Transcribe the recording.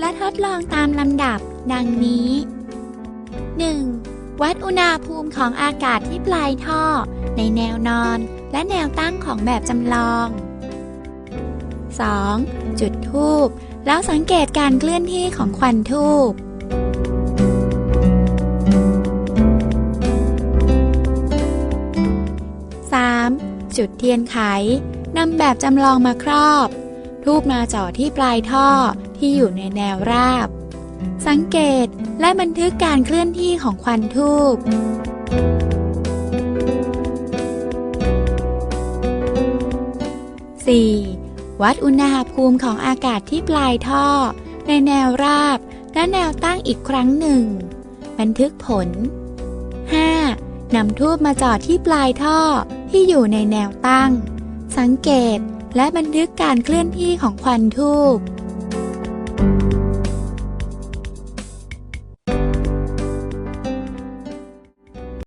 และทดลองตามลำดับ ดังนี้ 1. วัดอุณหภูมิของอากาศที่ปลายท่อ ในแนวนอนและแนวตั้งของแบบจำลอง 2. จุดทูบแล้วสังเกตการเคลื่อนที่ของควันทูบ 3. จุดเทียนไขนำแบบจำลองมาครอบ ทูบมาจ่อที่ปลายท่อที่อยู่ในแนวราบ สังเกตและบันทึกการเคลื่อนที่ของควันทูบ 4. วัดอุณหภูมิของอากาศที่ปลายท่อ ในแนวราบ และแนวตั้งอีกครั้งหนึ่ง บันทึกผล 5. นำทูบมาจอดที่ปลายท่อที่อยู่ในแนวตั้ง สังเกต และบันทึกการเคลื่อนที่ของควันทูบ